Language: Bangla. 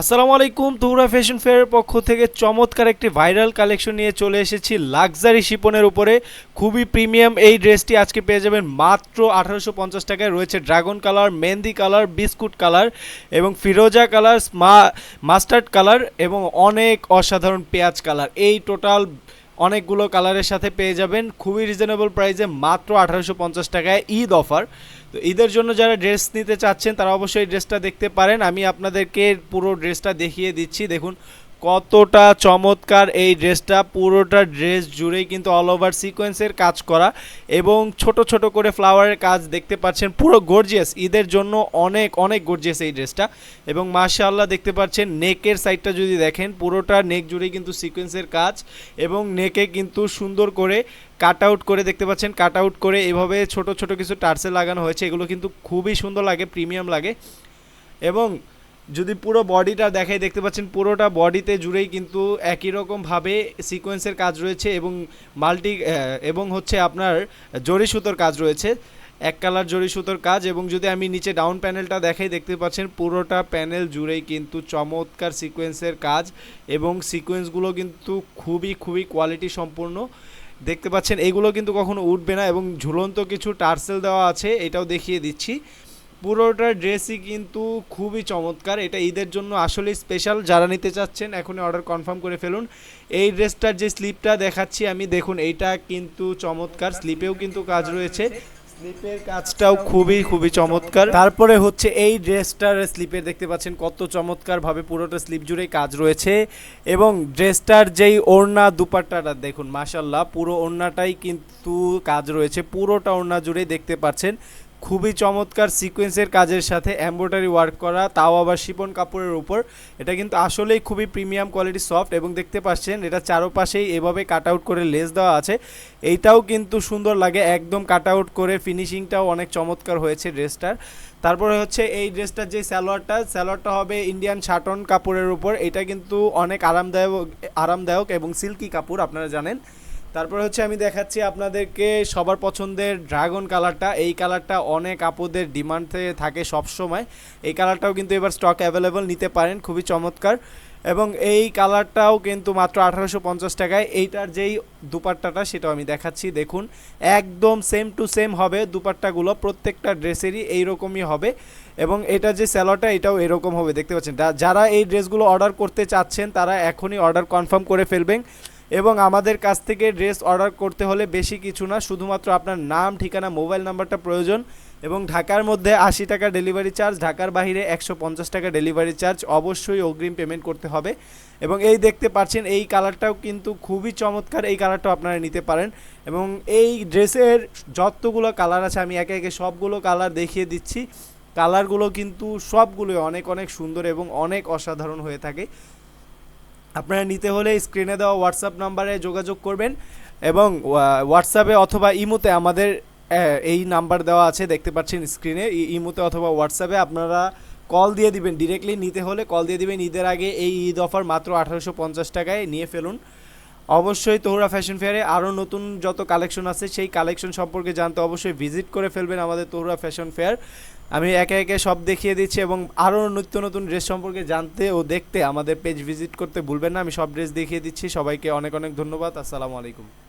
আসসালামু আলাইকুম, তুহরা ফ্যাশন ফেয়ারের পক্ষ থেকে চমৎকার একটি ভাইরাল কালেকশন নিয়ে চলে এসেছি লাক্সারি শিপনের উপরে। খুবই প্রিমিয়াম এই ড্রেসটি আজকে পেয়ে যাবেন মাত্র আঠারোশো পঞ্চাশ টাকায়। রয়েছে dragon colour, mehendi colour, biscuit colour এবং ফিরোজা কালার মাস্টার্ড কালার এবং অনেক অসাধারণ পেঁয়াজ কালার। এই টোটাল অনেকগুলো কালারের সাথে পেয়ে যাবেন। খুবই রিজনেবল প্রাইসে মাত্র আঠারোশো পঞ্চাশ টাকায় ঈদ অফার তো ঈদের জন্য যারা ড্রেস নিতে চাচ্ছেন, তারা অবশ্যই ড্রেসটা দেখতে পারেন। আমি আপনাদেরকে পুরো ড্রেসটা দেখিয়ে দিচ্ছি। দেখুন কতটা চমৎকার এই ড্রেসটা। পুরোটা ড্রেস জুড়েই কিন্তু অল ওভার সিকোয়েন্সের কাজ করা এবং ছোট ছোট করে ফ্লাওয়ারের কাজ দেখতে পাচ্ছেন। পুরো গর্জিয়াস ঈদের জন্য অনেক অনেক গর্জিয়াস এই ড্রেসটা। এবং মাশাআল্লাহ দেখতে পাচ্ছেন নেকের সাইডটা যদি দেখেন, পুরোটা নেক জুড়েই কিন্তু সিকোয়েন্সের কাজ এবং নেকে কিন্তু সুন্দর করে কাট আউট করে দেখতে পাচ্ছেন কাট আউট করে এভাবে ছোট ছোট কিছু টার্সে লাগানো হয়েছে। এগুলো কিন্তু খুবই সুন্দর লাগে প্রিমিয়াম লাগে। এবং যদি পুরো বডিটা দেখাই, দেখতে পাচ্ছেন পুরোটা বডিতে জুড়েই কিন্তু একই রকমভাবে সিকোয়েন্সের কাজ রয়েছে এবং মাল্টি এবং হচ্ছে আপনার জরি সুতোর কাজ রয়েছে, এক কালার জরি সুতোর কাজ এবং যদি আমি নিচে ডাউন প্যানেলটা দেখাই, দেখতে পাচ্ছেন পুরোটা প্যানেল জুড়েই কিন্তু চমৎকার সিকোয়েন্সের কাজ এবং সিকোয়েন্সগুলো কিন্তু খুবই খুবই কোয়ালিটি সম্পূর্ণ। দেখতে পাচ্ছেন, এগুলো কিন্তু কখনো উঠবে না এবং ঝুলন্ত কিছু টার্সেল দেওয়া আছে, এটাও দেখিয়ে দিচ্ছি। পুরোটা ড্রেসই কিন্তু খুবই চমৎকার। এটা ঈদের জন্য আসলে স্পেশাল যারা নিতে চাচ্ছেন, এখনই অর্ডার কনফার্ম করে ফেলুন। এই ড্রেসটার যে স্লিপটা দেখাচ্ছি আমি, দেখুন, এইটা কিন্তু চমৎকার। স্লিপেও কিন্তু কাজ রয়েছে। স্লিপের কাজটাও খুবই খুবই চমৎকার। তারপরে হচ্ছে এই ড্রেসটার স্লিপের দেখতে পাচ্ছেন কত চমৎকারভাবে পুরোটা স্লিপ জুড়েই কাজ রয়েছে। এবং ড্রেসটার যেই ওড়না দুপাট্টাটা, দেখুন মাশাল্লাহ পুরো ওড়নাটাই কিন্তু কাজ রয়েছে। পুরোটা ওড়না জুড়েই দেখতে পাচ্ছেন খুবই চমৎকার সিকোয়েন্সের কাজের সাথে এমব্রয়ডারি ওয়ার্ক করা, তাও আবার শিপন কাপড়ের উপর। এটা কিন্তু আসলেই খুবই প্রিমিয়াম কোয়ালিটি সফট এবং দেখতে পাচ্ছেন, এটা চারোপাশেই এভাবে কাট আউট করে লেস দেওয়া আছে। এইটাও কিন্তু সুন্দর লাগে, একদম কাট আউট করে ফিনিশিংটাও অনেক চমৎকার হয়েছে ড্রেসটার তারপরে হচ্ছে এই ড্রেসটার যে স্যালোয়ারটা স্যালোয়ারটা হবে ইন্ডিয়ান শাটন কাপড়ের উপর। এটা কিন্তু অনেক আরামদায়ক আরামদায়ক এবং সিল্কি কাপড়, আপনারা জানেন। তারপরে হচ্ছে আমি দেখাচ্ছি আপনাদেরকে সবার পছন্দের ড্রাগন কালারটা। এই কালারটা অনেক আপুদের ডিমান্ডে থাকে সব সময় এই কালারটাও কিন্তু এবার স্টক অ্যাভেলেবল নিতে পারেন, খুবই চমৎকার। এবং এই কালারটাও কিন্তু মাত্র আঠারোশো পঞ্চাশ টাকায়। এইটার যেই দুপাট্টাটা, সেটাও আমি দেখাচ্ছি, দেখুন। একদম সেম টু সেম হবে দুপাট্টাগুলো, প্রত্যেকটা ড্রেসেরই এইরকমই হবে। এবং এটা যে স্যালোটা এটাও এরকম হবে, দেখতে পাচ্ছেন। যারা এই ড্রেসগুলো অর্ডার করতে চাচ্ছেন, তারা এখনই অর্ডার কনফার্ম করে ফেলবেন। এবং আমাদের কাছ থেকে ড্রেস অর্ডার করতে হলে বেশি কিছু না, শুধুমাত্র আপনার নাম, ঠিকানা, মোবাইল নাম্বারটা প্রয়োজন এবং ঢাকার মধ্যে আশি টাকা ডেলিভারি চার্জ, ঢাকার বাইরে একশো পঞ্চাশ টাকা ডেলিভারি চার্জ, অবশ্যই অগ্রিম পেমেন্ট করতে হবে এবং এই দেখতে পাচ্ছেন, এই কালারটাও কিন্তু খুবই চমৎকার, এই কালারটাও আপনারা নিতে পারেন এবং এই ড্রেসের যতগুলো কালার আছে, আমি একে একে সবগুলো কালার দেখিয়ে দিচ্ছি। কালারগুলো কিন্তু সবগুলোই অনেক অনেক সুন্দর এবং অনেক অসাধারণ হয়ে থাকে। আপনারা নিতে হলে স্ক্রিনে দেওয়া হোয়াটসঅ্যাপ নাম্বারে যোগাযোগ করবেন এবং হোয়াটসঅ্যাপে অথবা ইমোতে আমাদের এই নাম্বার দেওয়া আছে, দেখতে পাচ্ছেন স্ক্রিনে ইমোতে অথবা হোয়াটসঅ্যাপে আপনারা কল দিয়ে দিবেন। ডিরেক্টলি নিতে হলে কল দিয়ে দিবেন। ঈদের আগে এই ঈদ অফার মাত্র আঠারোশো পঞ্চাশ টাকায় নিয়ে ফেলুন। অবশ্যই তোহরা ফ্যাশন ফেয়ারে আরও নতুন যত কালেকশন আছে, সেই কালেকশন সম্পর্কে জানতে অবশ্যই ভিজিট করে ফেলবেন আমাদের তোহরা ফ্যাশন ফেয়ার। আমি একে একে সব দেখিয়ে দিচ্ছি এবং আরও নিত্য নতুন ড্রেস সম্পর্কে জানতে ও দেখতে আমাদের পেজ ভিজিট করতে ভুলবেন না। আমি সব ড্রেস দেখিয়ে দিচ্ছি। সবাইকে অনেক অনেক ধন্যবাদ। আসসালামু আলাইকুম।